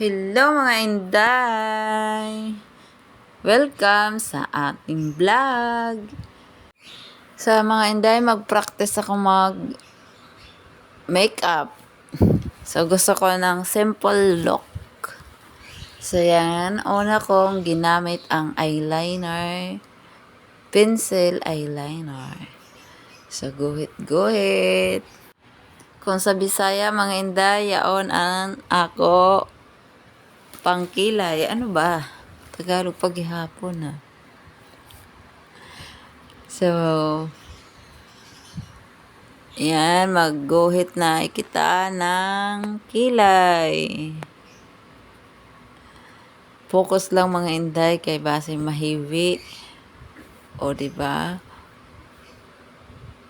Hello mga inday! Welcome sa ating vlog! Sa mga inday, mag-practice ako mag makeup. So gusto ko ng simple look. So yan, una kong ginamit ang eyeliner, pencil eyeliner. So guhit-guhit. Kung sa Bisaya, mga inday, yaon ang ako pangkilay. Ano ba? Tagalog paghihapon na. So, yan, magguhit na ikita ng kilay. Focus lang mga inday kay base mahiwi. O, di ba?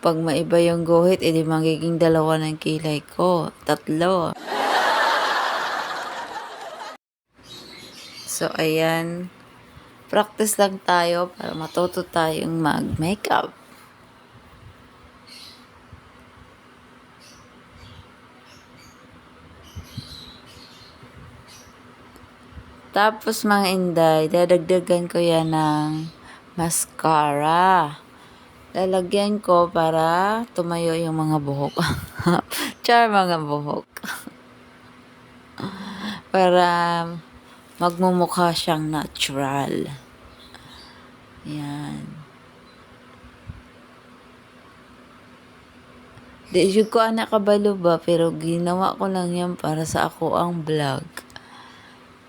Pag maiba yung guhit, edi magiging dalawa ng kilay ko. Tatlo. So, ayan. Practice lang tayo para matuto tayong mag-makeup. Tapos mga inday, dadagdagan ko yan ng mascara. Lalagyan ko para tumayo yung mga buhok. Char mga buhok. para magmumukha siyang natural. Yan. Di ko anak kabalo ba, pero ginawa ko lang yan para sa ako ang vlog.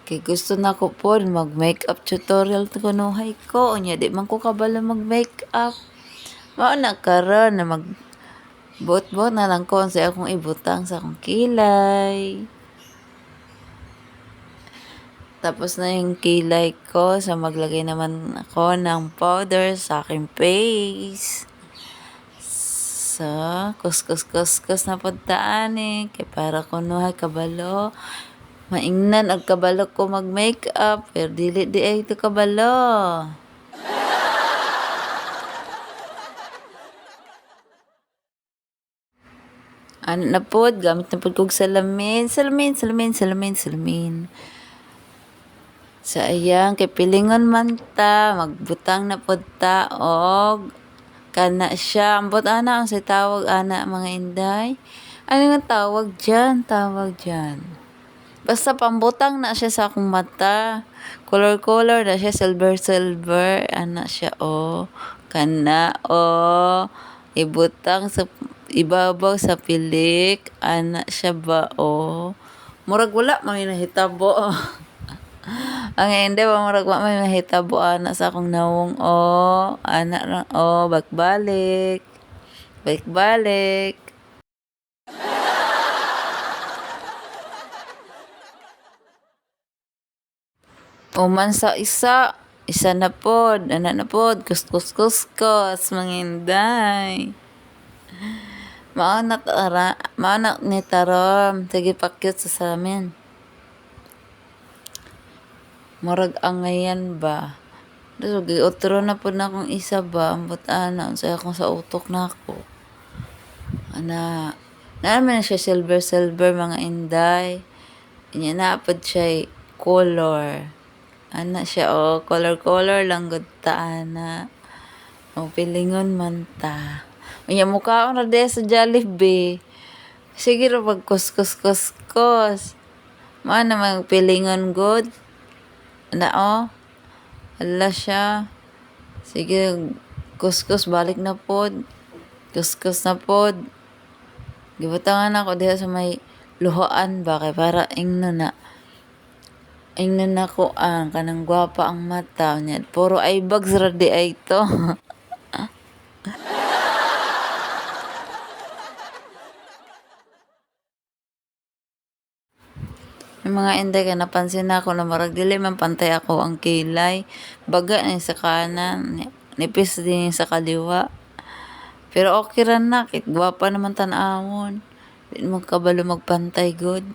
Kay gusto na ko po mag-makeup tutorial to kunuhay ko. Unya, di man ko kabalo mag-makeup. Mao na karon na mag bot-bot na lang ko sa akong ibutang sa akong kilay. Tapos na yung kilay ko. So, maglagay naman ako ng powder sa aking face. So, kus-kus-kus-kus na puntaan eh. Kaya para kunuhay kabalo. Maingnan ang kabalo ko mag-makeup. Pero dili di ay ito kabalo. Ano na po, gamit na po kong salamin. Salamin, salamin, salamin, salamin. Sa ayan, kay man ta, magbutang na po ta, og kana siya. Ambot ana ang sa tawag ana mga inday. Ano nga tawag dyan? Tawag dyan. Basta pambutang na siya sa akong mata. Color-color na siya, silver-silver. Ana siya, oh. Kana, oh. Ibutang sa ibabaw sa pilik. Ana siya ba, oh. Murag wala, may nahitabo. Ang hindi ba murag wa may mahitabo ana sa akong nawong oh. Ana ra oh, bakbalik. Balik-balik. Uman sa isa, isa na pod, ana na pod, kuskus kuskus mga inday. Mao na tara, mao na ni tarom, sige pakyut sa samin. Murag angayan ba? So, giotro na po na akong isa ba, ambot ana, unsay akong sa utok na ako. Ana, naman na siya silver silver mga inday. Inya na pod siya color. Ana siya oh, color color lang gud ta ana. O pilingon man ta. Unya mukha ra de sa Jollibee. Sige ra pag kuskus kuskus. Mao na magpilingon good. Ana oh. Ala siya. Sige, kuskus balik na pod. Kuskus na pod. Gibutangan ako diha sa may luhoan ba kay para ingno na. Ingno na ko ang kanang gwapa ang mata niya. Puro ay bags ra di ay to. Yung mga inday ka napansin ako na marag dili man pantay ako ang kilay. Baga na sa kanan, nipis din sa kaliwa. Pero okay ra na, gwapa naman tanawon. Di mo kabalo magpantay good.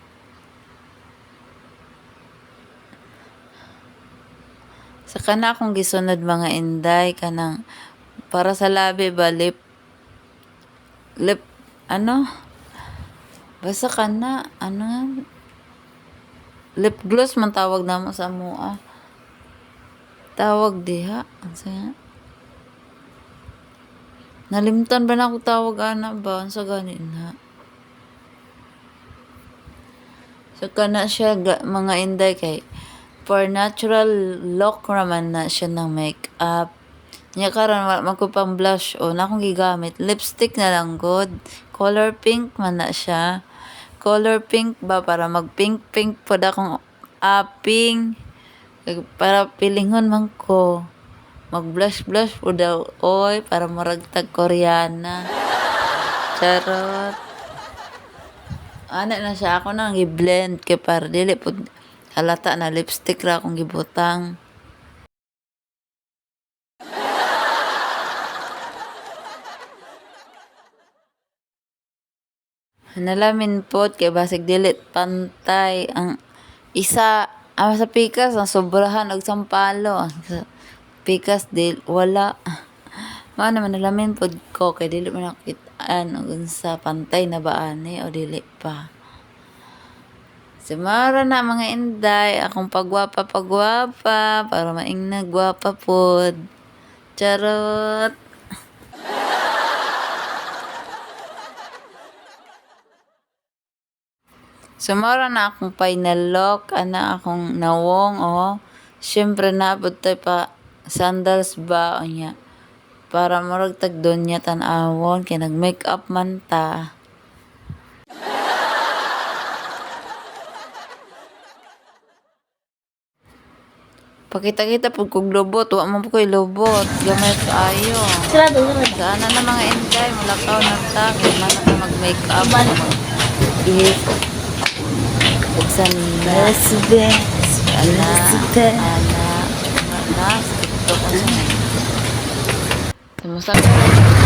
Sa kana akong gisunod mga inday kanang para sa labi ba lip lip ano basta kana ano lip gloss man tawag namo sa mua. Tawag diha. Ang saya. Nalimtan ba na ako tawag ana ba? Ang sa ganin na. So, kana siya, ga- mga inday kay, for natural look raman na siya ng makeup. Nya karon wala man ko pang blush o na akong gigamit. Lipstick na lang good. Color pink man na siya. Color pink ba para mag pink pink pod akong aping. Para pilingon man ko. Mag blush blush po daw oy para maragtag koreana. Charot. Ana na siya ako nang i-blend kay para dili pud halata na lipstick ra akong gibutang. Nalamin po kay basig dilit pantay ang isa ang sa pikas ang sobrahan og sampalo pikas dil wala mao naman nalamin pod ko kay dili man ako kitaan og sa pantay na ba ani o dili pa Simara na mga inday, akong pagwapa pagwapa, para maing nagwapa pod. Charot. Sumara na akong final look, ana akong nawong, oh. Siyempre na tayo pa sandals ba, o niya. Para maragtag doon niya tanawon, kaya nag-makeup man ta. Pakita-kita po kog lobot, wa man po ko'y lobot, gamay kaayo. Sarado, sarado. Sana na mga inday, mulakaw na ta, kaya man na mag-makeup. Ihip. Buksan na. Resibe. Ana, Resibe. ana, ana, TikTok ko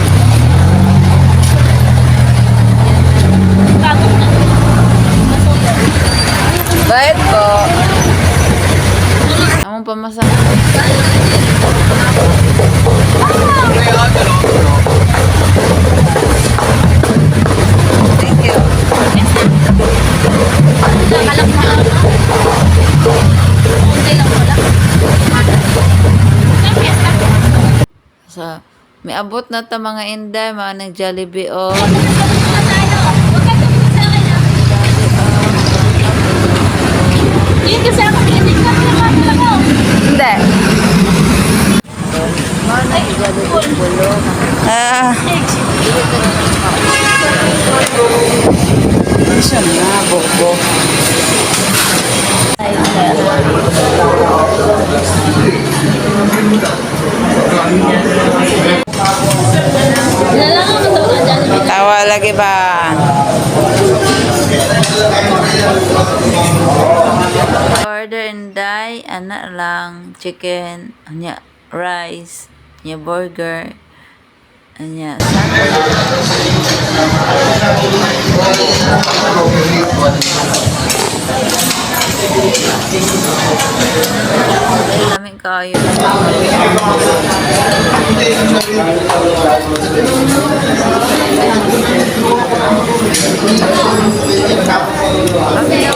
abot na ta mga inday, mga nag Jollibee o. Huwag ka tumingin sa akin, ah. Yun kasi ako, hindi ka pinapasok ako. Hindi. Mga nag Jollibee bulo. Ah. Isa na, boko. Nilalang ako sa mga dyan. Tawa lagi ba? Order and die, anak lang, chicken, anya, rice, anya burger, anya, namin kayo. Kami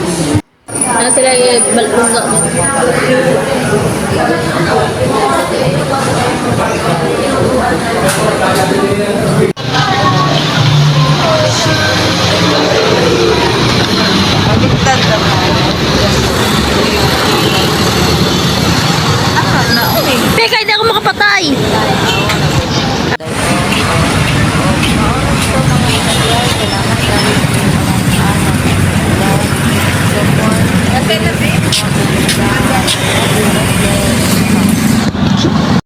Na sila yung balbunga.